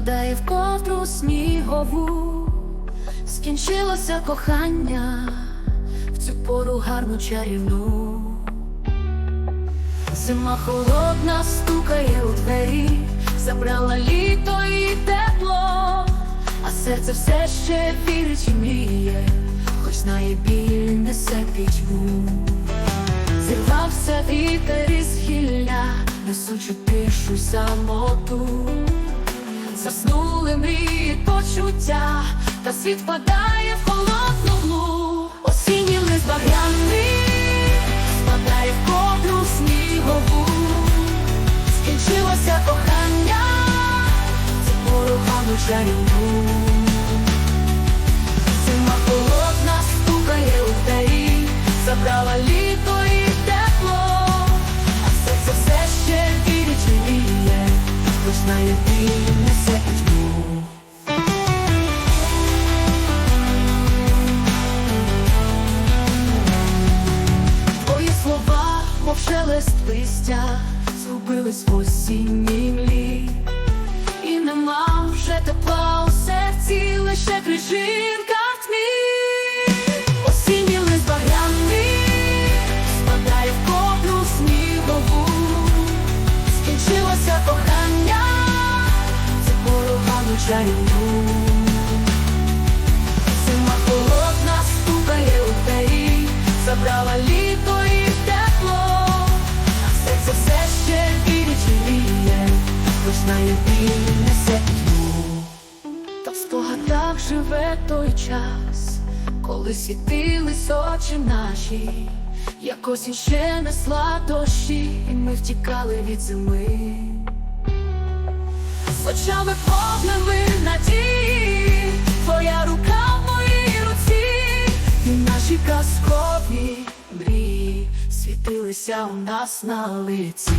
впадає в котру снігову, скінчилося кохання в цю пору гарну чарівну. Зима холодна стукає у двері, забрала літо і тепло, а серце все ще вірить і мріє, хоч знає біль несе пітьму. Зірвався вітер із гілля, несучи тишу самоту. Заснули мрії почуття, та світ падає в холодну млу. Осінній лист багряний спадає в кодру снігову. Скінчилося кохання, це порохану чарівну. Зима холодна стукає у двері, забрала літо знає ти несе пітьму. Твої слова, мов шелест листя, згубились в осінній млі. Чарівну. Зима холодна стукає у двері, забрала літо і тепло, а серце все ще вірить і мріє, хоч біль несе пітьму. Та в спогадах живе той час, коли світились очі наші, як осінь ще несла дощі, і ми втікали від зими. Очами повними надії, твоя рука в моїй руці, і наші казкові мрії світилися у нас на лиці.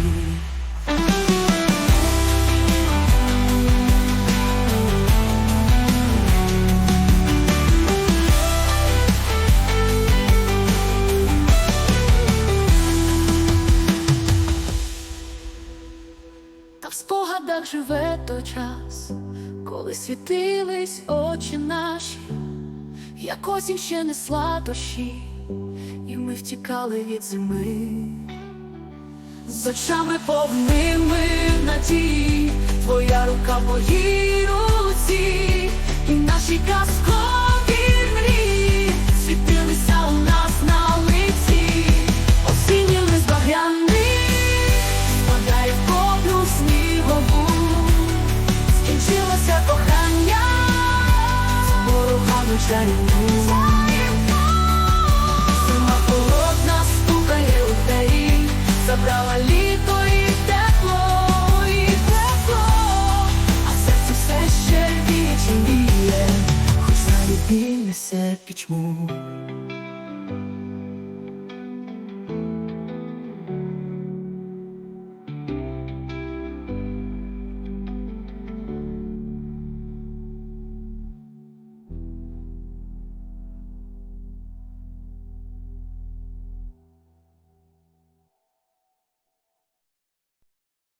Спогадах живе той час, коли світились очі наші, як осінь ще несла дощі, і ми втікали від зими. З очами повними надії, твоя рука в моїй руці, і наші казкові чарівну. Зима стукає у двері, забрала літо і тепло, і тепло, а серце все ще вічі віє, хоч навіть біль несе пітьму.